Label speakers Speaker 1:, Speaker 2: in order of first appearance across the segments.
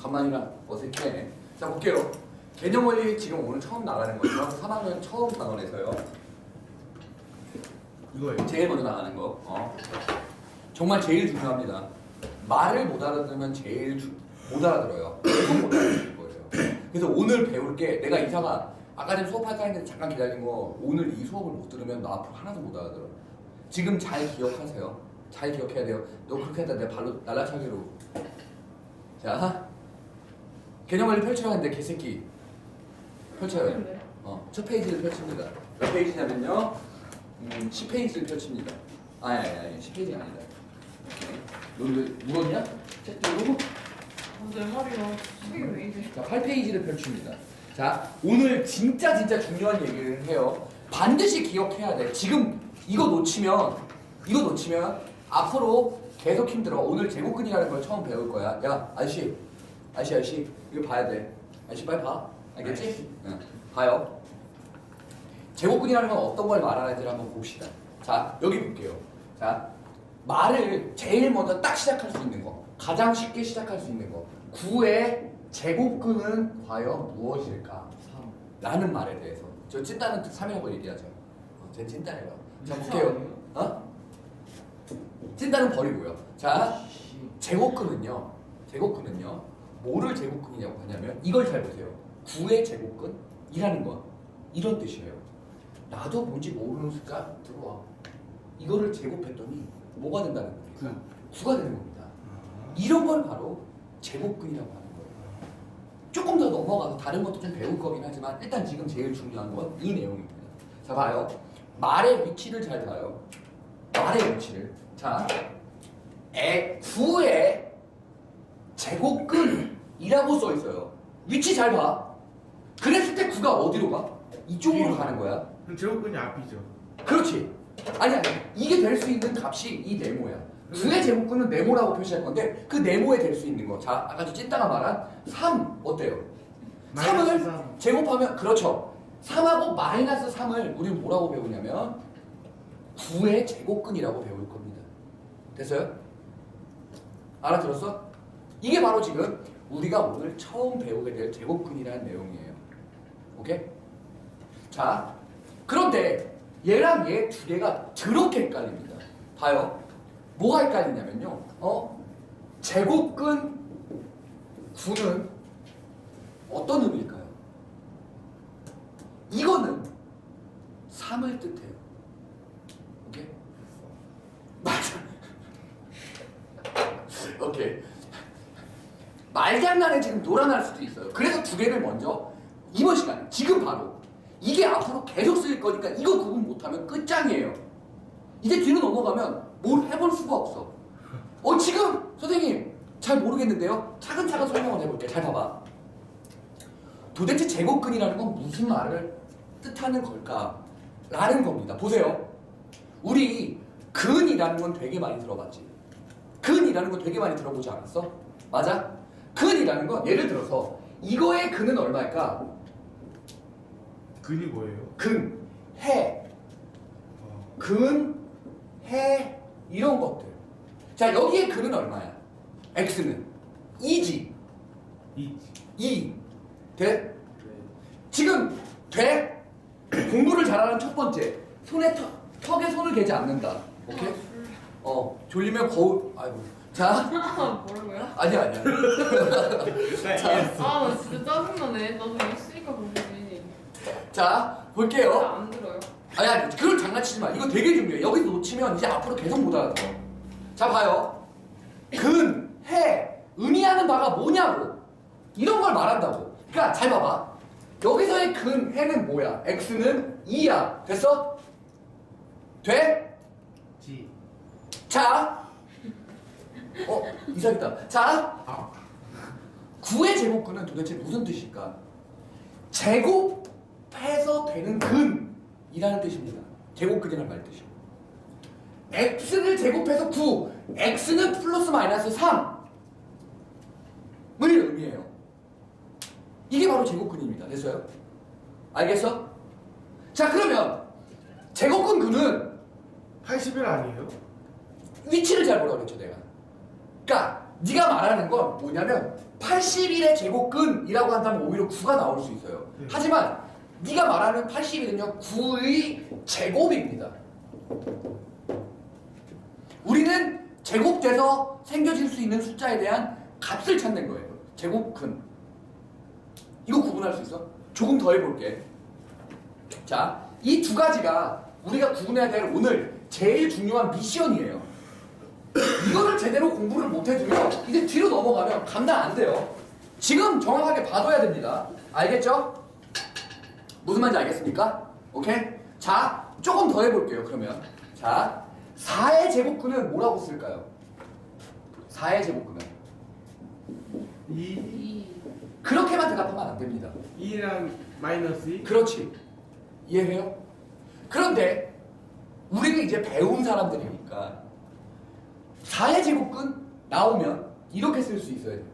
Speaker 1: 간만이라 어색해. 자 볼게요. 개념 원리 지금 오늘 처음 나가는 거죠. 3학년 처음 단원에서요.
Speaker 2: 이거예요.
Speaker 1: 제일 먼저 나가는 거. 어. 정말 제일 중요합니다. 말을 못 알아들으면 제일 주- 못 알아들어요. 계속 못 알아들을 거예요. 그래서 오늘 배울 게 내가 이사가 아까 전에 수업할까 했는데 잠깐 기다린 거 오늘 이 수업을 못 들으면 너 앞으로 하나도 못 알아들어. 지금 잘 기억하세요. 잘 기억해야 돼요. 너 그렇게 했다 내 발로 날라차기로. 자, 개념 원리 펼쳐야 하는데 개새끼 펼쳐요.
Speaker 3: 네.
Speaker 1: 어, 첫 페이지를 펼칩니다. 몇 페이지냐면요. 음, 10페이지를 펼칩니다. 아니, 아니, 아니, 10페이지가 아니다. 너는 물었냐? 책 들고?
Speaker 3: 어, 내 말이야. 책이 왜 이래?
Speaker 1: 자, 8페이지를 펼칩니다. 자, 오늘 진짜 진짜 중요한 얘기를 해요. 반드시 기억해야 돼. 지금 이거 놓치면, 이거 놓치면 앞으로 계속 힘들어. 오늘 제곱근이라는 걸 처음 배울 거야. 야, 아저씨, 아저씨, 아저씨, 이거 봐야 돼. 아저씨 빨리 봐. 알겠지? 응. 봐요. 제곱근이라는 건 어떤 걸 말하는지를 한번 봅시다. 자, 여기 볼게요. 자, 말을 제일 먼저 딱 시작할 수 있는 거. 가장 쉽게 시작할 수 있는 거. 9의 제곱근은 과연 무엇일까? 라는 말에 대해서. 저 찐따는 3이라고 얘기하죠. 어, 제 찐따예요. 자, 볼게요. 어? 찐따는 버리고요. 자, 제곱근은요. 제곱근은요. 뭐를 제곱근이냐고 하냐면 이걸 잘 보세요. 9의 제곱근이라는 건 이런 뜻이에요. 나도 뭔지 모르는 숫자 들어와. 이거를 제곱했더니 뭐가 된다는 거예요? 9 가 되는 겁니다. 이런 걸 바로 제곱근이라고 하는 거예요. 조금 더 넘어가서 다른 것도 좀 배울 거긴 하지만 일단 지금 제일 중요한 건 이 내용입니다. 자 봐요. 말의 위치를 잘 봐요. 말의 위치를. 자, 에 9의 제곱근 이라고 써 있어요. 위치 잘 봐. 그랬을 때 9가 어디로 가? 이쪽으로
Speaker 2: 뒤로.
Speaker 1: 가는 거야.
Speaker 2: 그럼 제곱근이 앞이죠.
Speaker 1: 그렇지. 아니 아니 이게 될 수 있는 값이 이 네모야. 9의 제곱근은 네모라고 표시할 건데 그 네모에 될 수 있는 거. 자 아까 저 찐따가 말한 3 어때요?
Speaker 2: 마이너스
Speaker 1: 3을
Speaker 2: 삼.
Speaker 1: 제곱하면 그렇죠. 3하고 마이너스 3을 우리는 뭐라고 배우냐면 9의 제곱근이라고 배울 겁니다. 됐어요? 알아들었어? 이게 바로 지금 우리가 오늘 처음 배우게 될 제곱근이라는 내용이에요. 오케이? 자, 그런데 얘랑 얘 두 개가 더럽게 헷갈립니다. 봐요. 뭐가 헷갈리냐면요. 어? 제곱근 9는 어떤 의미일까요? 이거는 3을 뜻해요. 오케이? 맞아. 오케이. 말장난에 지금 놀아날 수도 있어요. 그래서 두 개를 먼저 이번 시간 지금 바로 이게 앞으로 계속 쓰일 거니까 이거 구분 못하면 끝장이에요. 이제 뒤로 넘어가면 뭘 해볼 수가 없어. 어 지금 선생님 잘 모르겠는데요. 차근차근 설명을 해볼게요. 잘 봐봐. 도대체 제곱근이라는 건 무슨 말을 뜻하는 걸까? 라는 겁니다. 보세요. 우리 근이라는 건 되게 많이 들어봤지. 근이라는 건 되게 많이 들어보지 않았어? 맞아? 근이라는 건 예를 들어서 이거의 근은 얼마일까?
Speaker 2: 근이 뭐예요?
Speaker 1: 근, 해,
Speaker 2: 어.
Speaker 1: 근, 해 이런 것들. 자 여기에 근은 얼마야? x는 2지.
Speaker 2: 이
Speaker 1: 2. 돼? 지금 돼? 공부를 잘하는 첫 번째 손에 턱, 턱에 손을 개지 않는다. 오케이? 어 졸리면 거울 아이고 자
Speaker 3: 아, 뭐라고요?
Speaker 1: 아니야 아니야
Speaker 3: 아, 나 진짜 짜증나네. 나도 있으니까 보지.
Speaker 1: 자 볼게요
Speaker 3: 안 들어요.
Speaker 1: 아니 아니 그걸 장난치지 마 이거 되게 중요해 여기서 놓치면 이제 앞으로 계속 못 알아들어 자 봐요 근, 해 의미하는 바가 뭐냐고 이런 걸 말한다고 그러니까 잘 봐봐 여기서의 근, 해는 뭐야 x는 2야 됐어? 돼?
Speaker 2: 지.
Speaker 1: 자 어? 이상했다 자
Speaker 2: 아.
Speaker 1: 9의 제곱근은 도대체 무슨 뜻일까? 제곱해서 되는 근이라는 뜻입니다. 제곱근이라는 말 뜻이요. x를 제곱해서 9, x는 플러스 마이너스 3을 의미해요. 이게 바로 제곱근입니다. 됐어요? 알겠어? 자 그러면 제곱근 근은
Speaker 2: 81 아니에요?
Speaker 1: 위치를 잘 보라고 했죠 내가. 그러니까 네가 말하는 건 뭐냐면 81의 제곱근이라고 한다면 오히려 9가 나올 수 있어요.
Speaker 2: 네.
Speaker 1: 하지만 네가 말하는 81은요 9의 제곱입니다. 우리는 제곱돼서 생겨질 수 있는 숫자에 대한 값을 찾는 거예요. 제곱근. 이거 구분할 수 있어? 조금 더 해볼게. 자, 이 두 가지가 우리가 구분해야 될 오늘 제일 중요한 미션이에요. 이거를 제대로 공부를 못 해주면 이제 뒤로 넘어가면 감당 안 돼요. 지금 정확하게 봐둬야 됩니다. 알겠죠? 무슨 말인지 알겠습니까? 오케이? 자, 조금 더 해볼게요, 그러면. 자, 4의 제곱근은 뭐라고 쓸까요? 4의 제곱근은.
Speaker 3: 2이
Speaker 1: 그렇게만 대답하면 안 됩니다.
Speaker 2: 2랑 마이너스 2
Speaker 1: 그렇지. 이해해요? 그런데 우리는 이제 배운 사람들이니까 4의 제곱근 나오면 이렇게 쓸 수 있어야 돼요.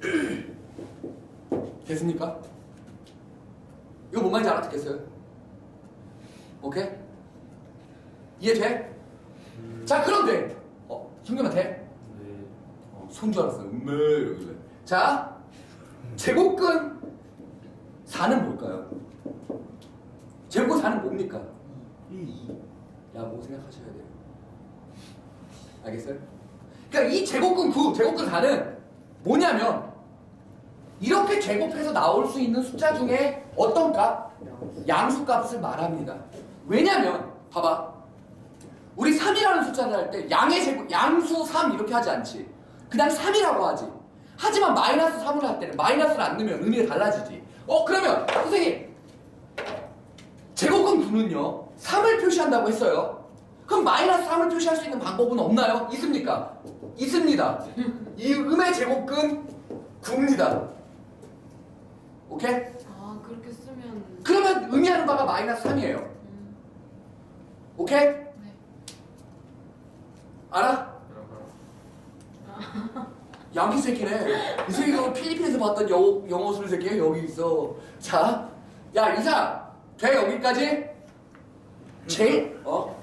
Speaker 1: 됐습니까? 이거 뭔 말인지 알아듣겠어요? 오케이? 이해돼? 자 그런데 어? 형님한테
Speaker 2: 네.
Speaker 1: 어, 손줄 알았어. 음메 이러길래. 자, 제곱근 4는 뭘까요? 제곱근 4는 뭡니까?
Speaker 2: 2
Speaker 1: 라고 생각하셔야 돼요. 알겠어요? 그러니까 이 제곱근 9, 제곱근 4는 뭐냐면 이렇게 제곱해서 나올 수 있는 숫자 중에 어떤 값? 양수값을 말합니다. 왜냐면 봐봐. 우리 3이라는 숫자를 할 때 양의 제곱, 양수 3 이렇게 하지 않지. 그냥 3이라고 하지. 하지만 마이너스 3을 할 때는 마이너스를 안 넣으면 의미가 달라지지. 어 그러면 선생님 제곱근 9는요 3을 표시한다고 했어요. 그럼 마이너스 3을 표시할 수 있는 방법은 없나요? 있습니까? 있습니다. 이 음의 제곱근 9입니다. 오케이?
Speaker 3: 아 그렇게 쓰면
Speaker 1: 그러면 의미하는 바가 마이너스 3이에요.
Speaker 3: 음,
Speaker 1: 오케이?
Speaker 3: 네.
Speaker 1: 알아? 양키 새끼네. 이 새끼가 필리핀에서 봤던 영어, 영어 술 새끼야 여기 있어. 자, 야 이사 돼 여기까지? 제일 어?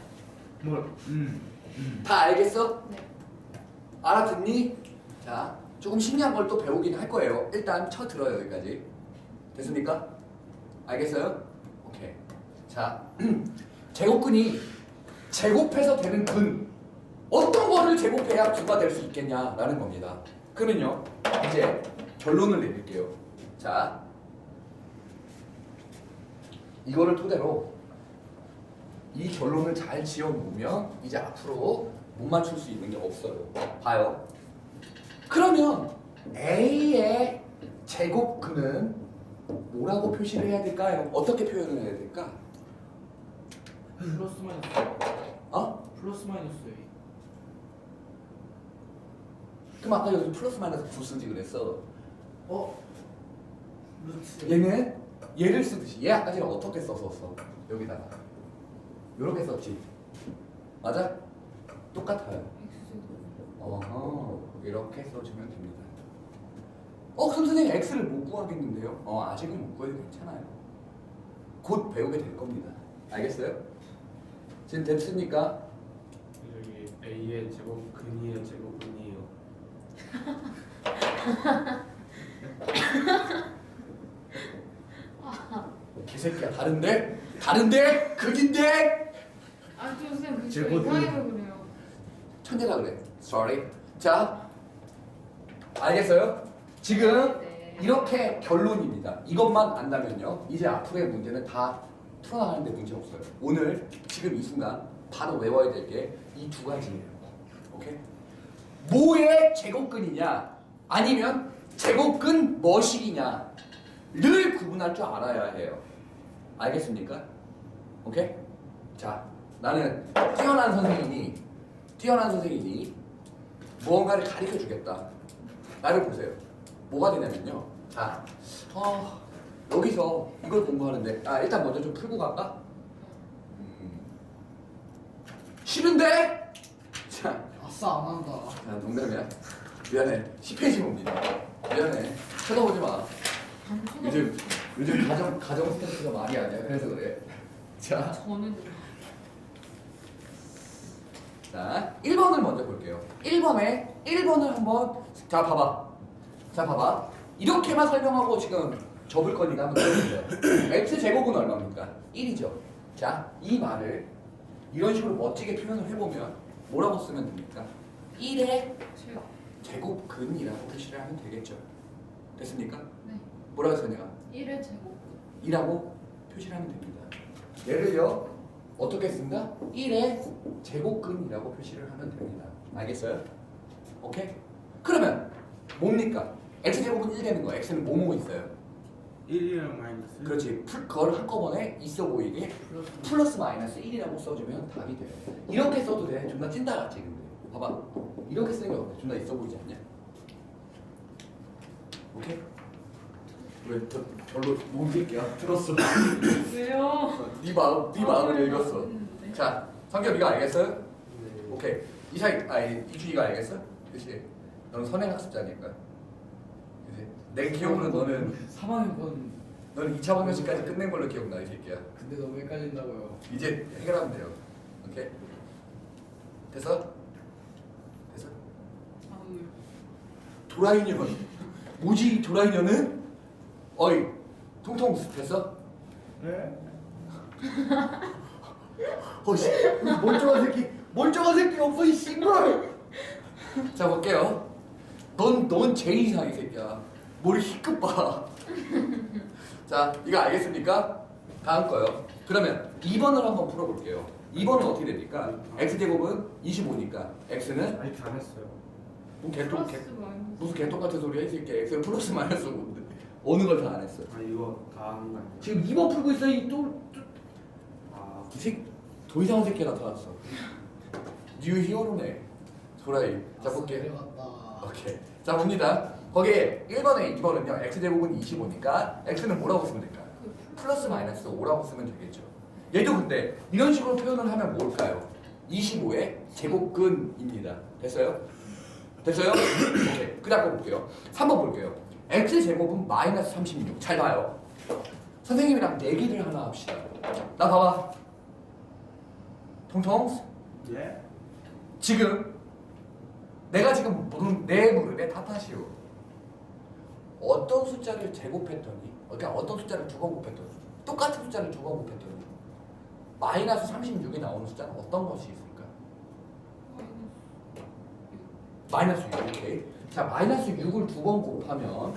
Speaker 2: 뭐 음. 음.
Speaker 1: 다 알겠어?
Speaker 3: 네.
Speaker 1: 알아듣니? 자, 조금 신기한 걸 또 배우긴 할 거예요. 일단 쳐 들어요 여기까지. 됐습니까? 알겠어요? 오케이. 자, 제곱근이 제곱해서 되는 근 어떤 거를 제곱해야 구가 될 수 있겠냐라는 겁니다. 그러면요, 이제 결론을 내릴게요. 자, 이거를 토대로 이 결론을 잘 지어 놓으면 이제 앞으로 못 맞출 수 있는 게 없어요. 봐요. 그러면 A의 제곱근은 뭐라고 표시를 해야 될까요? 어떻게 표현을 해야 될까?
Speaker 2: 플러스 마이너스
Speaker 1: 어?
Speaker 2: 플러스 마이너스 2
Speaker 1: 그럼 아까 여기 플러스 마이너스 9 쓰지 그랬어.
Speaker 2: 어? 루트
Speaker 1: 얘는 얘를 쓰듯이 얘 아까 전에 어떻게 썼었어? 여기다가 이렇게 썼지. 맞아? 똑같아요. 어허 이렇게 써주면 됩니다. 어 그럼 선생님 x를 못 구하겠는데요? 어 아직은 못 구해도 괜찮아요. 곧 배우게 될 겁니다. 알겠어요? 지금 됐습니까?
Speaker 2: 여기 A의 제곱 근이에요 제곱 근이에요
Speaker 1: 개새끼야 다른데? 다른데? 극인데?
Speaker 3: 아, 저 선생님 그
Speaker 2: 제곱은-
Speaker 3: 이상해서 그래요.
Speaker 1: 천재라 그래. Sorry. 자 알겠어요? 지금
Speaker 3: 네.
Speaker 1: 이렇게 결론입니다. 이것만 안다면요. 이제 앞으로의 문제는 다 풀어나가는데 문제 없어요. 오늘 지금 이 순간 바로 외워야 될 게 이 두 가지예요. 오케이? 뭐의 제곱근이냐 아니면 제곱근 뭐식이냐를 구분할 줄 알아야 해요. 알겠습니까? 오케이? 자, 나는 뛰어난 선생님이 뛰어난 선생님이 무언가를 가르쳐 주겠다. 나를 보세요. 뭐가 되냐면요. 자, 어, 여기서 이걸 공부하는데, 아 일단 먼저 좀 풀고 갈까? 음, 싫은데? 자,
Speaker 4: 아싸 안 한다.
Speaker 1: 야, 농담이야. 미안해. 10페이지 봅니다. 미안해. 쳐다보지 마. 요즘 요즘 가정 가정 스트레스가 말이 아니야. 그래서 그래. 자,
Speaker 3: 저는
Speaker 1: 자, 1번을 먼저 볼게요. 1번에 1번을 한번 자 봐봐. 자 봐봐. 이렇게만 설명하고 지금 접을 거니까 한번 들어보세요. x 제곱은 얼마입니까? 1이죠. 자, 이 말을 이런 식으로 멋지게 표현을 해보면 뭐라고 쓰면 됩니까? 1의
Speaker 3: 제곱.
Speaker 1: 제곱근이라고 표시를 하면 되겠죠. 됐습니까?
Speaker 3: 네.
Speaker 1: 뭐라고 했어 내가?
Speaker 3: 1의 제곱.
Speaker 1: 2라고 표시를 하면 됩니다. 예를요 어떻게 쓴다? 1의 제곱근이라고 표시를 하면 됩니다. 알겠어요? 오케이? 그러면 뭡니까? x 제곱은 1 되는 거. x는 뭐뭐 있어요?
Speaker 2: 1이랑 마이너스.
Speaker 1: 그렇지. 풀, 그걸 한꺼번에 있어 보이게 플러스 마이너스 1이라고 써주면 답이 돼. 이렇게 써도 돼. 존나 찐따 같지 근데. 봐봐. 이렇게 쓰는 게 어때? 존나 있어 보이지 않냐? 오케이? 왜 저, 별로 못 읽게야? 들었어.
Speaker 3: 왜요?
Speaker 1: 네 마음, 네 마음을 읽었어.
Speaker 3: 했는데.
Speaker 1: 자, 성격 네가 알겠어요?
Speaker 2: 네.
Speaker 1: 오케이. 이사이, 아니 이준이가 알겠어? 그렇지. 너는 선행 학습자니까. 그렇지. 내 기억으로 너는
Speaker 4: 3학년
Speaker 1: 너는 2차 방정식까지 끝낸 걸로 기억나 이 새끼야.
Speaker 4: 근데 너무 헷갈린다고요.
Speaker 1: 이제 해결하면 돼요. 오케이. 됐어? 됐어?
Speaker 3: 아우.
Speaker 1: 도라이년. 뭐지 이 도라이년은? 어이, 통통 됐어?
Speaker 2: 네.
Speaker 1: 어씨, 멀쩡한 새끼, 멀쩡한 새끼 없어 이 싱글. 자 볼게요. 넌, 넌 제일 이상해 이 새끼야. 머리 희끗 봐. 자, 이거 알겠습니까? 다음 거요. 그러면 2번을 한번 풀어볼게요. 2번은 어떻게 됩니까? x 제곱은 25니까 x는
Speaker 2: 아직 안 했어요.
Speaker 1: 뭐 개똥 개,
Speaker 3: 플러스 마이너스.
Speaker 1: 무슨 개똥 같은 소리야 이 새끼. x는 플러스 마이너스 뭔데? 어느 걸 다 안 했어.
Speaker 2: 아 이거 다 하는 거 아니에요?
Speaker 1: 지금 2번 풀고 있어 이또 아이 새끼 더 이상한 새끼 나타났어. 뉴 히어로네. 도라이. 자 볼게.
Speaker 4: 내려갔다.
Speaker 1: 오케이. 자 봅니다. 거기에 1번에 2번은요. x 제곱은 25니까 x는 뭐라고 쓰면 될까요?
Speaker 3: 그
Speaker 1: 플러스 마이너스 5라고 쓰면 되겠죠. 얘도 근데 이런 식으로 표현을 하면 뭘까요? 25의 제곱근입니다. 됐어요? 됐어요? 오케이. 그 다음 거 볼게요. 3번 볼게요. X 제곱은 마이너스 36. 잘 봐요. 선생님이랑 내기를 하나 합시다. 나 봐봐. 통통.
Speaker 2: 예?
Speaker 1: 지금 내가 지금 무릎 내 무릎에 탓하시오. 어떤 숫자를 제곱했더니, 그러니까 어떤 숫자를 두 번 곱했더니, 똑같은 숫자를 두 번 곱했더니 마이너스 36이 나오는 숫자는 어떤 것이 있을까? 마이너스 6. 오케이. 자, 마이너스 6을 두 번 곱하면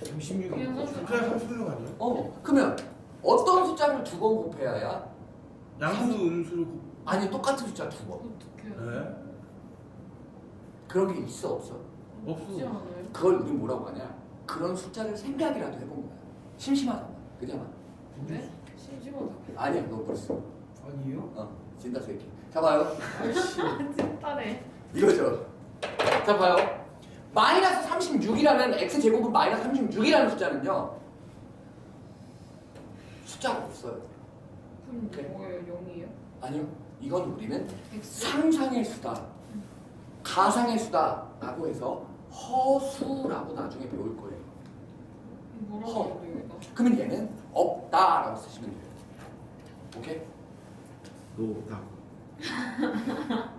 Speaker 4: 36이
Speaker 3: 그냥 선수.
Speaker 2: 그냥 36 아니에요?
Speaker 1: 어, 그러면 어떤 숫자를 두 번 곱해야
Speaker 2: 양수 음수를 곱-
Speaker 1: 아니 똑같은 숫자 두 번.
Speaker 3: 어떻게
Speaker 2: 네?
Speaker 1: 그런 게 있어 없어?
Speaker 2: 없어.
Speaker 3: 없지 않아요?
Speaker 1: 그걸 우리 뭐라고 하냐? 그런 숫자를 생각이라도 해본 거야. 심심하잖아. 그잖아.
Speaker 3: 네? 심심하다.
Speaker 1: 아니야, 너 벌써.
Speaker 4: 아니요?
Speaker 1: 어, 진다 새끼. 자 봐요.
Speaker 4: 아이씨.
Speaker 3: 찐따네.
Speaker 1: 이거죠. 자 봐요. 마이너스 36이라는 x 제곱은 마이너스 36이라는 숫자는요. 숫자가 없어요.
Speaker 3: 그럼. 뭐예요? 0이에요?
Speaker 1: 아니요. 이건 우리는
Speaker 3: X?
Speaker 1: 상상의 수다, 가상의 수다 라고 해서 허수라고 나중에 배울 거예요. 허. 그러면 얘는 없다 라고 쓰시면 돼요. 오케이?
Speaker 2: 노다.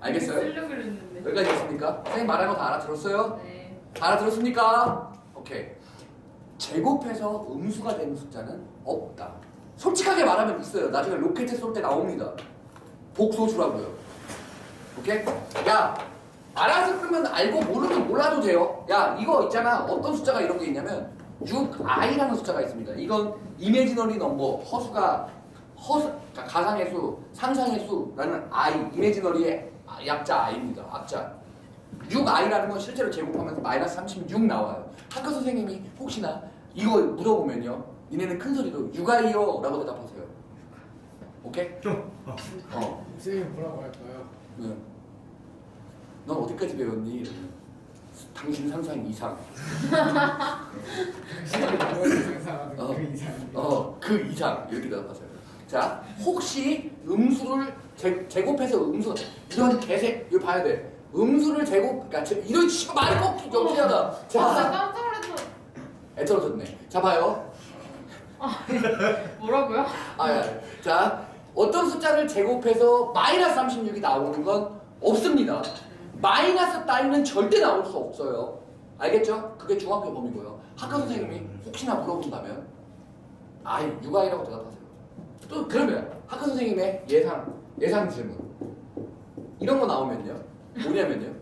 Speaker 1: 알겠어요?
Speaker 3: 쓰려고 그랬는데.
Speaker 1: 여기까지 됐습니까? 선생님 말하는 거 다 알아들었어요?
Speaker 3: 네.
Speaker 1: 다 알아들었습니까? 오케이. 제곱해서 음수가 되는 숫자는 없다. 솔직하게 말하면 있어요. 나중에 로켓 쏠 때 나옵니다. 복소수라고요. 오케이? 야, 알아서 끄면 알고 모르면 몰라도 돼요. 야, 이거 있잖아. 어떤 숫자가 이런 게 있냐면 6i라는 숫자가 있습니다. 이건 이미지너리 넘버, 허수가 허수, 자, 가상의 수, 상상의 수라는 i, 이미지너리의 약자 i입니다. 악자. 6i라는 건 실제로 제곱하면서 마이너스 36 나와요. 학교 선생님이 혹시나 이거 물어보면요. 니네는 큰 소리로 6i요 라고 대답하세요. 오케이? 어.
Speaker 4: 선생님 뭐라고 할까요?
Speaker 1: 네. 넌 어디까지 배웠니? 이러면 당신 상상 이상. 어.
Speaker 4: 그 이상입니다.
Speaker 1: 어, 그 이상. 이렇게 대답하세요. 자, 혹시 음수를 제, 제곱해서 음수 이런 개색 이거 봐야 돼. 음수를 제곱 그러니까 제, 이런 씨 말이 꼭 역해하다.
Speaker 3: 아, 나
Speaker 1: 자,
Speaker 3: 깜짝 놀랐어.
Speaker 1: 애떨어졌네. 자, 봐요.
Speaker 3: 뭐라고요?
Speaker 1: 아, 야. 자, 어떤 숫자를 제곱해서 마이너스 36이 나오는 건 없습니다. 마이너스 따위는 절대 나올 수 없어요. 알겠죠? 그게 중학교 범위고요. 학교 선생님이 혹시나 물어본다면 아 육아이라고 대답하세요. 또 그러면 학교 선생님의 예상 예상 질문 이런 거 나오면요 뭐냐면요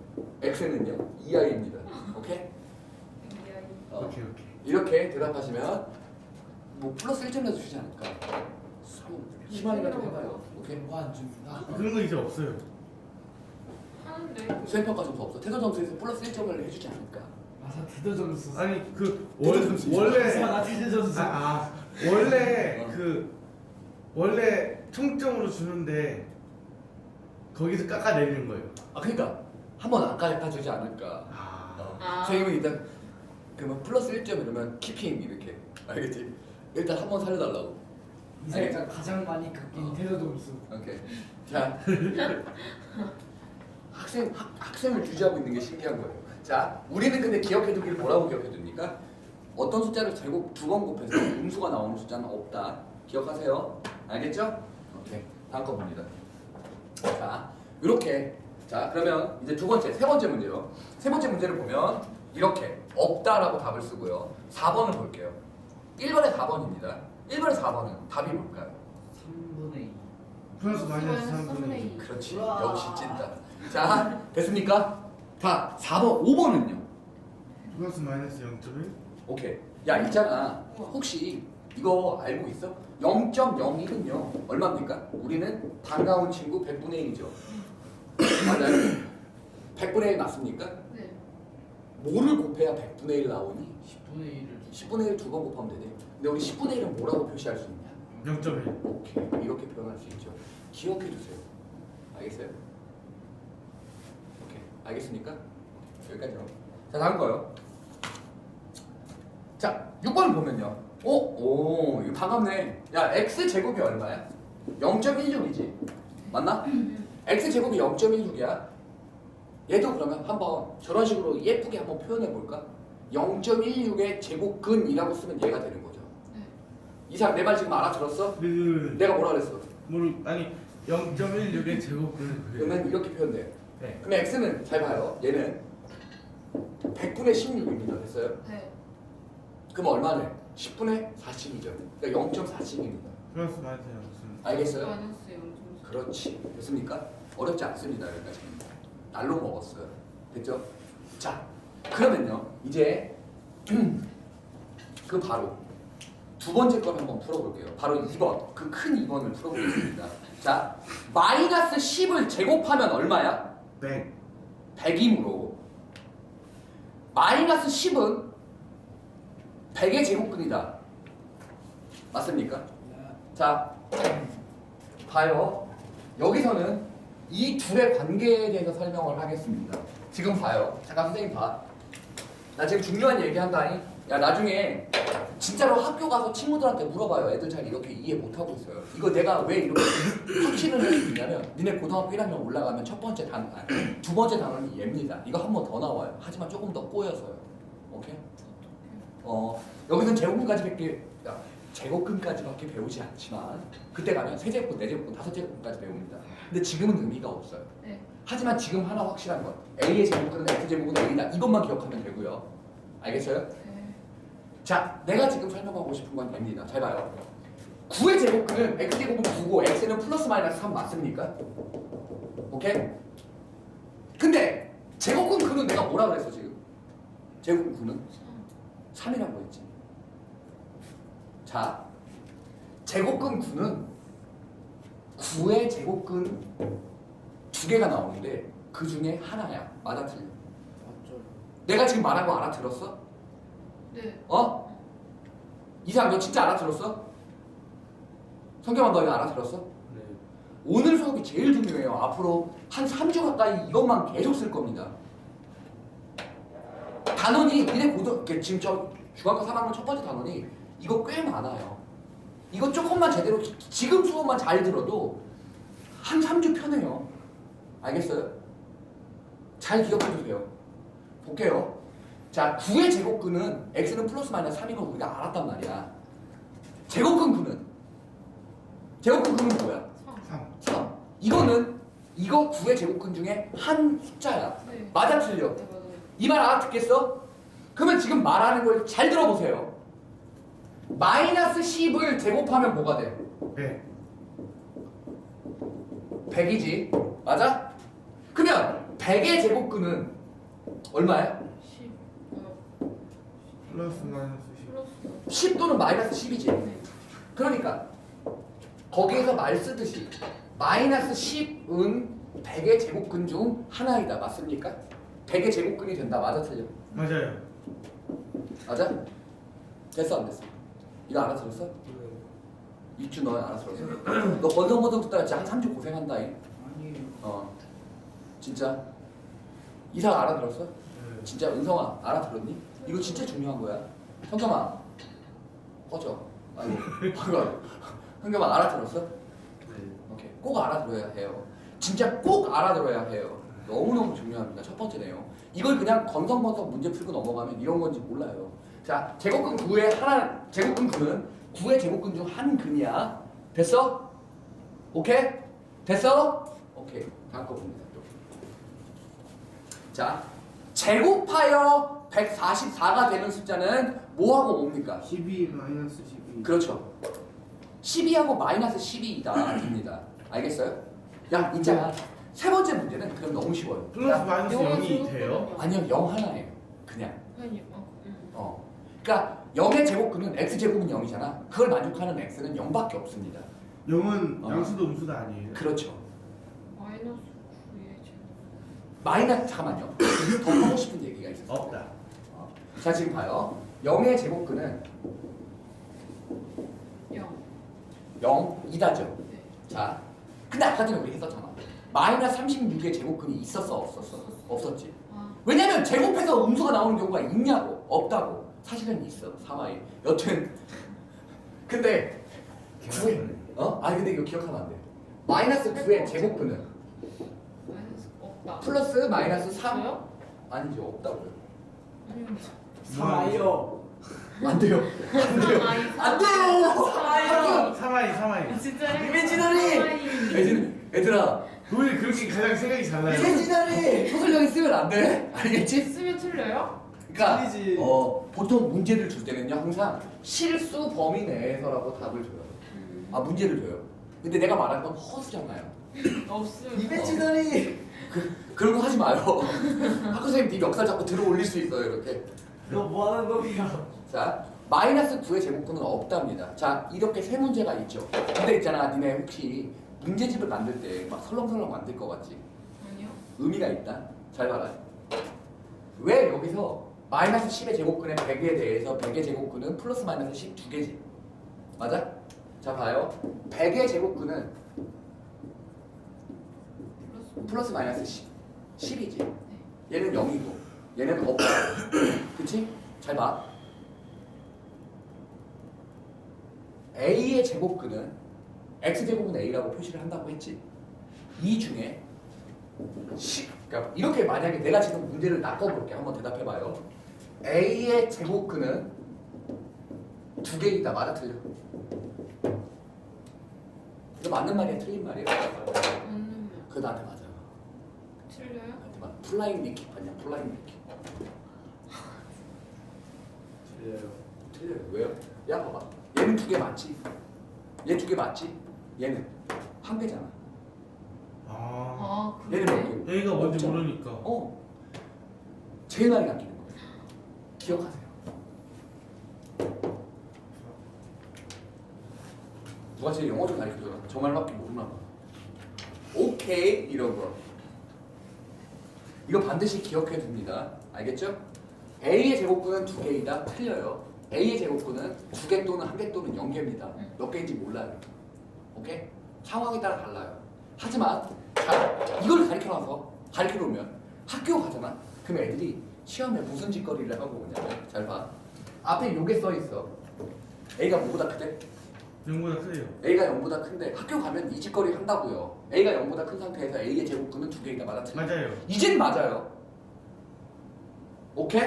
Speaker 1: x는요 2i입니다. 오케이? 어,
Speaker 2: 오케이 오케이.
Speaker 1: 이렇게 대답하시면 뭐 플러스 1점이라도 주지 않을까? 희망이라도 해봐요. 오케이?
Speaker 4: 뭐안 줍니다.
Speaker 2: 그런 거 이제 없어요.
Speaker 3: 하는데
Speaker 1: 수행평가 점수 없어. 태도 점수에서 플러스 1점을 해주지 않을까?
Speaker 4: 아나 태도 점수.
Speaker 2: 아니 그 원,
Speaker 1: 점수
Speaker 2: 원래
Speaker 4: 나 태도 점수.
Speaker 2: 아, 아 원래
Speaker 1: 어.
Speaker 2: 그 원래 총점으로 주는데 거기서 깎아내리는 거예요.
Speaker 1: 아 그러니까 한번 안 깎아주지 않을까?
Speaker 2: 아.
Speaker 1: 어.
Speaker 3: 아.
Speaker 1: 선생님은 일단 그러면 플러스 1점 이러면 키핑 이렇게 알겠지? 일단 한 번 살려달라고.
Speaker 4: 이 세상 가장 많이 깎인
Speaker 1: 어.
Speaker 4: 태도 점수.
Speaker 1: 오케이. 자 학생 학, 학생을 주지하고 있는 게 신기한 거예요. 자 우리는 근데 기억해두기를 뭐라고 기억해둡니까? 어떤 숫자를 제곱 두 번 곱해서 음수가 나오는 숫자는 없다. 기억하세요. 알겠죠? 오케이. 다음 거 봅니다. 자 이렇게 자 그러면 이제 두 번째 세 번째 문제요. 세 번째 문제를 보면 이렇게 없다라고 답을 쓰고요. 4번을 볼게요. 1번에 4번입니다. 1번에 4번은 답이 뭘까요?
Speaker 4: 3분의 2.
Speaker 2: 플러스 마이너스
Speaker 3: 마이너스
Speaker 2: 3분의 2.
Speaker 1: 그렇지.
Speaker 4: 우와.
Speaker 1: 역시 찐다. 자, 됐습니까? 다 4번, 5번은요?
Speaker 2: 플러스 마이너스 0.1?
Speaker 1: 오케이. 야, 있잖아. 혹시 이거 알고 있어? 0.01은요. 얼마입니까? 우리는 반가운 친구 100분의 1이죠. 맞아요? 100분의 1 맞습니까?
Speaker 3: 네.
Speaker 1: 뭐를 곱해야 100분의 1 나오니?
Speaker 4: 10분의 1을
Speaker 1: 10분의 1 두 번 곱하면 되네. 근데 우리 10분의 1은 뭐라고 표시할 수 있냐?
Speaker 2: 0.1.
Speaker 1: 오케이. 이렇게 표현할 수 있죠. 기억해 두세요. 알겠어요? 오케이. 알겠습니까? 여기까지요. 자, 다음 거요. 자, 6번 보면요. 오, 오, 이거 반갑네. 야, x 제곱이 얼마야? 0.16이지. 맞나? x 제곱이 0.16이야. 얘도 그러면 한번 저런 식으로 예쁘게 한번 표현해 볼까? 0.16의 제곱근이라고 쓰면 얘가 되는 거죠.
Speaker 3: 네.
Speaker 1: 이상 내 말 지금 알아들었어?
Speaker 2: 네, 네, 네.
Speaker 1: 내가 뭐라 그랬어?
Speaker 2: 모르 아니 0.16의 제곱근.
Speaker 1: 그러면 이렇게 표현돼요.
Speaker 2: 네.
Speaker 1: 그럼 x는 잘 봐요. 얘는 100분의 16입니다. 됐어요?
Speaker 3: 네.
Speaker 1: 그럼 얼마네? 10분의 40이죠. 그러니까 0.4씩입니다.
Speaker 2: 플러스 마이너스 0.1.
Speaker 1: 알겠어요?
Speaker 3: 마이너스 0.4.
Speaker 1: 그렇지. 됐습니까? 어렵지 않습니다. 여기까지. 날로 먹었어요. 됐죠? 자, 그러면요. 이제 그 바로 두 번째 걸 한번 풀어볼게요. 바로 2번. 그 큰 2번을 풀어보겠습니다. 자, 마이너스 10을 제곱하면 얼마야?
Speaker 2: 100.
Speaker 1: 100이므로 마이너스 10은 100의 제곱근이다. 맞습니까? 자, 봐요. 여기서는 이 둘의 관계에 대해서 설명을 하겠습니다. 지금 봐요. 잠깐 선생님 봐. 나 지금 중요한 얘기 한다니. 야 나중에 진짜로 학교 가서 친구들한테 물어봐요. 애들 잘 이렇게 이해 못 하고 있어요. 이거 내가 왜 이렇게 확신을 할 수 있냐면 니네 고등학교 1학년 올라가면 첫 번째 단, 아니, 두 번째 단원이 얘입니다. 이거 한 번 더 나와요. 하지만 조금 더 꼬여서요. 오케이? 어 여기서는 제곱근까지밖에 야, 제곱근까지밖에 배우지 않지만 그때 가면 세 제곱근, 네 제곱근, 다섯 제곱근까지 배웁니다. 근데 지금은 의미가 없어요.
Speaker 3: 네.
Speaker 1: 하지만 지금 하나 확실한 건 A의 제곱근은 X 제곱은 A다. 이것만 기억하면 되고요. 알겠어요?
Speaker 3: 네.
Speaker 1: 자, 내가 지금 설명하고 싶은 건 얘입니다. 잘 봐요. 9의 제곱근은 X 제곱은 9고 X는 플러스 마이너스 3 맞습니까? 오케이? 근데 제곱근 근은 내가 뭐라 그랬어 지금? 제곱근 근은 3이라고 했지. 자, 제곱근 9는 9의 제곱근 두 개가 나오는데 그 중에 하나야. 맞아 틀려.
Speaker 4: 맞죠?
Speaker 1: 내가 지금 말한 거 알아들었어?
Speaker 3: 네.
Speaker 1: 어? 이상 너 진짜 알아들었어? 성경아 너 이거 알아들었어?
Speaker 2: 네.
Speaker 1: 오늘 수업이 제일 중요해요. 앞으로 한 3주 가까이 이것만 계속 쓸 겁니다. 단원이 니네 고등 지금 저 중학교 3학년 첫 번째 단원이 이거 꽤 많아요. 이거 조금만 제대로 지- 지금 수업만 잘 들어도 한 3주 편해요. 알겠어요? 잘 기억해 주세요. 볼게요. 자, 9의 제곱근은 x는 플러스 마이너스 3인 걸 우리가 알았단 말이야. 제곱근 9는 제곱근 9는 뭐야?
Speaker 3: 3.
Speaker 1: 이거는 이거 9의 제곱근 중에 한 숫자야.
Speaker 3: 네.
Speaker 1: 맞아 틀려. 이 말 알아듣겠어? 그러면 지금 말하는 걸 잘 들어보세요. 마이너스 10을 제곱하면 뭐가 돼?
Speaker 2: 네.
Speaker 1: 100이지. 맞아? 그러면 100의 제곱근은 얼마야?
Speaker 3: 10. 어,
Speaker 2: 플러스 마이너스 10.
Speaker 3: 플러스.
Speaker 1: 10 또는 마이너스 10이지.
Speaker 3: 네.
Speaker 1: 그러니까 거기에서 말 쓰듯이 마이너스 10은 100의 제곱근 중 하나이다. 맞습니까? 100의 제곱근이 된다. 맞아 틀려?
Speaker 2: 맞아요.
Speaker 1: 맞아? 됐어 안 됐어? 이거 알아들었어?
Speaker 2: 네.
Speaker 1: 이주 너 알아들었어? 너 건성건성 듣다가 진짜 한 3주 고생한다 잉
Speaker 4: 아니에요.
Speaker 1: 어 진짜 이상 알아들었어?
Speaker 2: 네.
Speaker 1: 진짜 은성아 알아들었니? 이거 진짜 중요한 거야 현겸아 꺼져 아니 현겸아 현겸아 알아들었어?
Speaker 2: 네.
Speaker 1: 오케이 꼭 알아들어야 해요 진짜 꼭 알아들어야 해요 너무너무 중요합니다 첫 번째 내용 이걸 그냥 건성건성 문제 풀고 넘어가면 이런 건지 몰라요 자 제곱근 9의 하나 제곱근 9는 9의 제곱근 중 한 근이야 됐어? 오케이? 됐어? 오케이 다음 거 봅니다 또. 자 제곱하여 144가 되는 숫자는 뭐하고 뭡니까?
Speaker 2: 12 마이너스 12.
Speaker 1: 그렇죠. 12하고 마이너스 12다 됩니다. 알겠어요? 야 있잖아. 세 번째 문제는 그럼 너무 쉬워요.
Speaker 2: 플러스
Speaker 1: 야,
Speaker 2: 마이너스
Speaker 3: 영어
Speaker 2: 0이
Speaker 3: 제곱
Speaker 2: 돼요?
Speaker 1: 아니요 0 하나예요. 그냥.
Speaker 3: 아니, 어, 음.
Speaker 1: 어. 그러니까 0의 제곱근은 x 제곱은 0이잖아. 그걸 만족하는 x는 0밖에 없습니다.
Speaker 2: 0은
Speaker 1: 어.
Speaker 2: 양수도 음수도 아니에요.
Speaker 1: 그렇죠.
Speaker 3: 마이너스 9의 제곱.
Speaker 1: 마이너스 잠깐만요. 더 하고 싶은 얘기가 있었어.
Speaker 2: 없다.
Speaker 1: 자 지금 봐요. 0의 제곱근은
Speaker 3: 0.
Speaker 1: 0, 2다죠.
Speaker 3: 네.
Speaker 1: 자, 근데 아까 전에 우리 했었잖아. 마이너스 36의 제곱근이 있었어, 없었어? 없었지.
Speaker 3: 아,
Speaker 1: 왜냐면 제곱해서 음수가 나오는 경우가 있냐고 없다고 사실은 있어 사마이 여튼 근데 9의 어? 아니 근데 이거 기억하면 안 돼 마이너스 9의 제곱근은
Speaker 3: 마이너스 없다.
Speaker 1: 플러스 마이너스 3
Speaker 3: 저요?
Speaker 1: 아니죠 없다고요
Speaker 3: 아니요.
Speaker 4: 사요.
Speaker 1: 안 돼요 안 돼요 안 돼요
Speaker 3: 사요.
Speaker 2: 사마이 사마이.
Speaker 3: 진짜 해.
Speaker 4: 이매지너리!
Speaker 1: 애들, 얘들아
Speaker 2: 왜 그렇게 가장 생각이 잘 나요?
Speaker 4: 세진아리.
Speaker 1: 소설력이 쓰면 안 돼 알겠지?
Speaker 3: 쓰면 틀려요?
Speaker 1: 그러니까
Speaker 4: 틀리지.
Speaker 1: 어, 보통 문제를 줄 때는요 항상 실수 범위 내에서라고 답을 줘요
Speaker 3: 음.
Speaker 1: 아 문제를 줘요. 근데 내가 말한 건 허수잖아요.
Speaker 3: 없음.
Speaker 4: 이매지너리.
Speaker 1: 그런 거 하지 마요. 학교 선생님 네 멱살 잡고 들어 올릴 수 있어요 이렇게.
Speaker 4: 너 뭐 하는 놈이야?
Speaker 1: 자 마이너스 9의 제곱근은 없답니다. 자 이렇게 세 문제가 있죠. 근데 있잖아 니네 혹시 문제집을 만들 때 막 설렁설렁 만들 것 같지?
Speaker 3: 아니요.
Speaker 1: 의미가 있다. 잘 봐라. 왜 여기서 마이너스 10의 제곱근의 100에 대해서 100의 제곱근은 플러스 마이너스 10 두 개지? 맞아? 자 봐요. 100의 제곱근은
Speaker 3: 플러스.
Speaker 1: 마이너스 10. 10이지. 얘는 0이고 얘는 없다. 그치? 잘 봐. A의 제곱근은 X제곱은 A라고 표시를 한다고 했지. 이 중에 10, 그러니까 이렇게 만약에 내가 지금 문제를 낚아볼게. 한번 대답해봐요. A의 제곱근은 두 개이다. 맞아 틀려? 이거 맞는 말이야 틀린 말이야?
Speaker 3: 맞는 말.
Speaker 1: 그거 나한테 맞아.
Speaker 3: 틀려요?
Speaker 1: 나한테 맞아. 플라잉 니키 봤냐? 플라잉 니키.
Speaker 2: 틀려요.
Speaker 1: 틀려요. 왜요? 야 봐봐. 얘는 두 개 맞지? 얘 두 개 맞지? 얘는 한 개잖아.
Speaker 2: 아.
Speaker 3: 아,
Speaker 1: 얘는
Speaker 3: 그래?
Speaker 1: 몇 개?
Speaker 2: A가 뭔지
Speaker 1: 없잖아.
Speaker 2: 모르니까.
Speaker 1: 어. 제일 많이 남기는 거예요. 기억하세요. 누가 제 영어 좀 가르쳐줘. 저 말밖에 모르나 봐. 오케이 이런 거. 이거 반드시 기억해 둡니다. 알겠죠? A의 제곱근은 두 개이다. 틀려요. A의 제곱근은 두 개 또는 한 개 또는 영 개입니다. 몇 개인지 몰라요. 오케이? 상황에 따라 달라요. 하지만 자, 이걸 가르쳐놔서 가르쳐 놓으면 학교 가잖아. 그럼 애들이 시험에 무슨 짓거리를 하고 오냐면 잘 봐. 앞에 요게 써 있어. A가 뭐보다 크대?
Speaker 2: 0보다 크대요.
Speaker 1: A가 0보다 큰데 학교 가면 이 짓거리 한다고요. A가 0보다 큰 상태에서 A의 제곱근은 두 개이다 맞아 틀려.
Speaker 2: 맞아요.
Speaker 1: 이젠 맞아요. 오케이?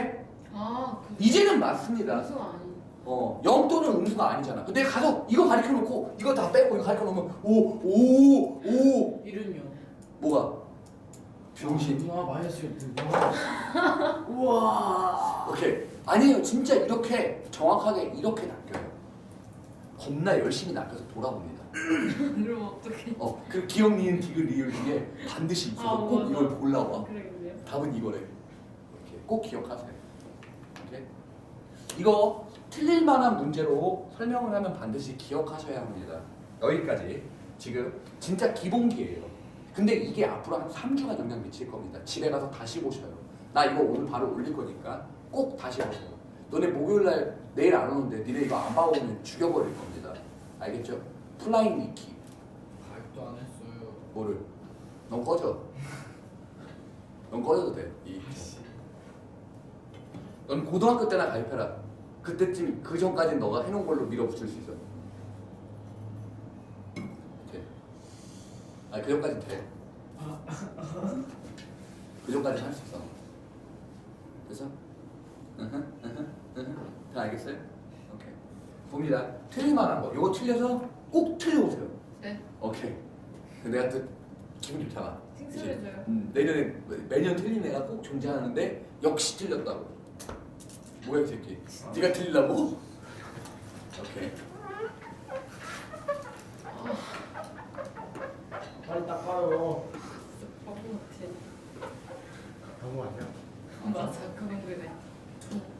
Speaker 3: 아, 그.
Speaker 1: 이제는 맞습니다.
Speaker 3: 무슨 아니.
Speaker 1: 어, 0 또는 음수가 아니잖아. 근데 가서 이거 가르쳐 놓고 이거 다 빼고 이거 가르쳐 놓으면 오, 오, 오.
Speaker 4: 이른요.
Speaker 1: 뭐가? 병신.
Speaker 4: 아 마이너스 6. 우와.
Speaker 1: 오케이. 아니에요. 진짜 이렇게 정확하게 이렇게 낚여요. 겁나 열심히 낚여서 돌아봅니다.
Speaker 3: 그럼 어떻게?
Speaker 1: 어, 그 기억, 니은, 디귿, 리을 중에 반드시 있어서
Speaker 3: 아,
Speaker 1: 꼭
Speaker 3: 맞아.
Speaker 1: 이걸 골라와.
Speaker 3: 그러겠네요.
Speaker 1: 답은 이거래. 이렇게 꼭 기억하세요. 오케이? 이거 틀릴 만한 문제로 설명을 하면 반드시 기억하셔야 합니다. 여기까지 지금 진짜 기본기예요. 근데 이게 앞으로 한 3주간 영향 미칠 겁니다. 집에 가서 다시 보셔요. 나 이거 오늘 바로 올릴 거니까 꼭 다시 보세요. 너네 목요일 날 내일 안 오는데 니네 이거 안 봐오면 죽여버릴 겁니다. 알겠죠? 플라잉 니키
Speaker 4: 가입도 안 했어요.
Speaker 1: 뭐를? 넌 꺼져. 넌 꺼져도 돼. 이. 넌 고등학교 때나 가입해라. 그때쯤 그 전까지는 너가 해놓은 걸로 밀어붙일 수 있어. 돼. 아니 그 전까지는 돼. 그 전까지 할 수 있어. 그래서. 다 알겠어요? 오케이. 봅니다. 틀릴만한 거. 요거 틀려서 꼭 틀려보세요.
Speaker 3: 네.
Speaker 1: 오케이. 내가 또 기분 좋잖아. 그치?
Speaker 3: 칭찬해줘요.
Speaker 1: 음, 내년에 매년 틀린 애가 꼭 존재하는데 역시 틀렸다고. 뭐야 이 새끼? 네가 틀리려고? 오케이.
Speaker 4: 빨리 닦아요.
Speaker 3: 바보 같아.
Speaker 2: 너무 아니야?
Speaker 3: 맞아 그런 거네.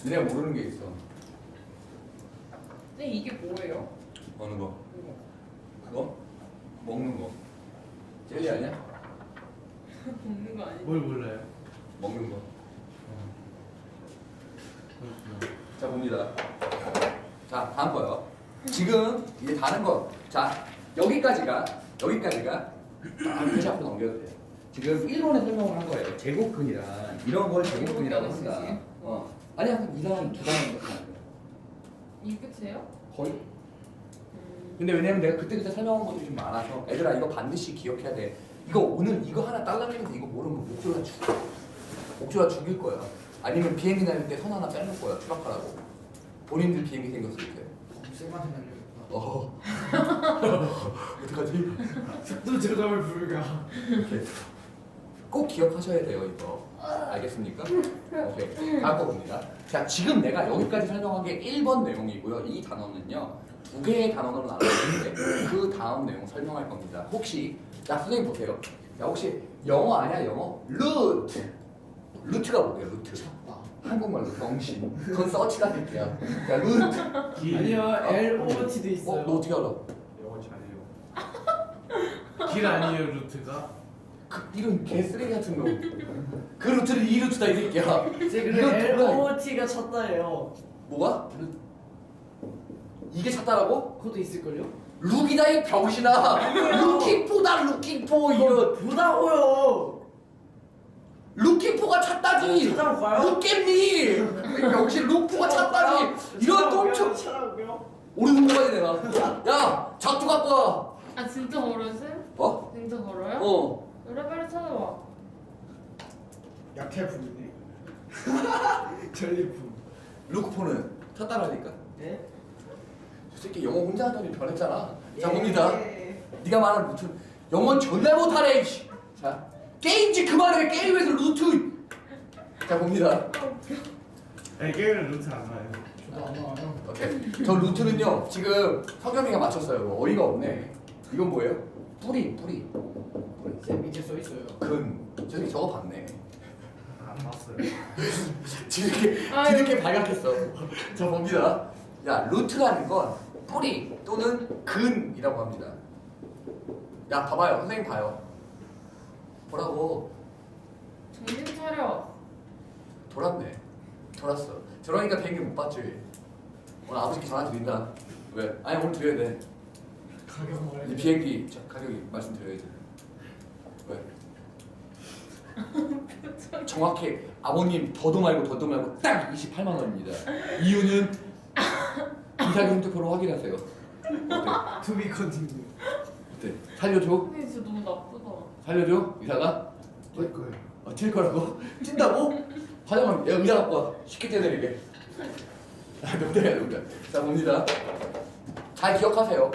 Speaker 1: 니네가 모르는 게 있어.
Speaker 3: 근데 이게 뭐예요?
Speaker 1: 어느 거?
Speaker 3: 이거.
Speaker 1: 그거? 먹는 거. 젤리 아니야?
Speaker 3: 먹는 거 아니지?
Speaker 2: 뭘 몰라요?
Speaker 1: 먹는 거.
Speaker 2: 그렇구나.
Speaker 1: 자 봅니다. 자 다음 거요. 지금 이제 다른 거. 자 여기까지가 여기까지가 다시 앞으로 넘겨도 돼요. 지금 일본에 설명을 한 거예요. 제곱근이란 이런 걸 제곱근이라고 한다. 어. 아니 두 단어 이렇게 하는 거예요.
Speaker 3: 이 끝이에요?
Speaker 1: 거의.
Speaker 3: 음.
Speaker 1: 근데 왜냐면 내가 그때 그때 설명한 것들이 좀 많아서 애들아 이거 반드시 기억해야 돼. 이거 오늘 이거 하나 딸랑이면서 이거 모르면 목소리가 죽어. 목소리가 죽일 거야. 아니면 비행기 날릴 때 선 하나 빼놓을 거야. 추락하라고. 본인들 비행기 생겼을 때.
Speaker 4: 쌤한테 날려야겠다.
Speaker 1: 어. 어떡하지?
Speaker 4: 속도 조절 불가.
Speaker 1: 꼭 기억하셔야 돼요 이거. 알겠습니까? 오케이. 다음 거 봅니다. 자 지금 내가 여기까지 설명한 게 1번 내용이고요. 이 단어는요 두 개의 단어로 나눠있는데 그 다음 내용 설명할 겁니다. 혹시 자 선생님 보세요. 자 혹시 영어 아니야 영어? 루트. 루트가 뭐예요? 루트. 한국말로 병신. 그건 서치다 새끼야. 자 루트.
Speaker 2: 길.
Speaker 4: 아니요 L O T도
Speaker 1: 어?
Speaker 4: 있어요.
Speaker 1: 너 어떻게 알아?
Speaker 2: 영어 잘해요. 길 아니에요 루트가?
Speaker 1: 그 이런 개쓰레기 같은 놈. 그 루트를 이 루트다 이 새끼야.
Speaker 4: 제
Speaker 1: 이건
Speaker 4: 그래 L? O T가 쳤다예요.
Speaker 1: 뭐가? 이게 찾다라고?
Speaker 4: 그것도 있을걸요?
Speaker 1: 룩이다 이 병신아. 루킹포다 루킹포 이런.
Speaker 4: 보다고요.
Speaker 1: 루킹포가 찾다지.
Speaker 4: 찾아볼까요?
Speaker 1: 룩겠니? 역시 루프가 찾다지. 이런 똥쳐.
Speaker 4: 찾아볼게요.
Speaker 1: 오르는 거까지 내가. 야 작두 갖고 와.
Speaker 3: 아 진짜 걸으세요?
Speaker 1: 어?
Speaker 3: 진짜 걸어요?
Speaker 1: 어.
Speaker 3: 그래 빨리 찾아와.
Speaker 4: 약해 부이네. 전리품.
Speaker 1: 루크포는 찾다라니까.
Speaker 4: 네?
Speaker 1: 저 새끼 영어 혼자 하더니 변했잖아. 자
Speaker 4: 예.
Speaker 1: 봅니다. 네가 말한 루트 영원 존나 못하래 이씨. 자 게임지 그만해 게임에서 루트. 자 봅니다.
Speaker 2: 아니 게임은 루트 안 나요.
Speaker 4: 저도 안 나와요.
Speaker 1: 오케이. 저 루트는요 지금 석겸이가 맞췄어요. 어이가 없네. 이건 뭐예요? 뿌리 뿌리.
Speaker 4: 쌤 밑에 써 있어요.
Speaker 1: 근. 저기 저거 봤네.
Speaker 2: 안 봤어요.
Speaker 1: 뒤늦게
Speaker 3: 아유.
Speaker 1: 뒤늦게 발각했어. 자 봅니다. 야 루트라는 건 뿌리 또는 근이라고 합니다. 야 봐봐요. 선생님 봐요 보라고
Speaker 3: 정신 차려.
Speaker 1: 돌았네. 돌았어. 저러니까 비행기 못 봤지. 오늘 아버지께 전화 드린다. 왜? 아니 오늘 드려야 돼.
Speaker 4: 가격
Speaker 1: 이
Speaker 4: 말해.
Speaker 1: 비행기 자, 가격이 말씀드려야지. 왜? 정확히 아버님 더도 말고 더도 말고 딱 28만 원입니다. 이유는 이사기 핸드폰으로 확인하세요. 어때?
Speaker 4: 투비 컨티뉴.
Speaker 1: 어때? 살려줘?
Speaker 3: 근데 진짜 너무 나쁘다.
Speaker 1: 살려줘? 이사가?
Speaker 2: 될 거예요.
Speaker 1: 어, 튈 거라고? 찐다고? 화장하면 야 의자 갖고 와 쉽게 떼내리게 농담이야 농담. 자 봅니다. 잘 기억하세요.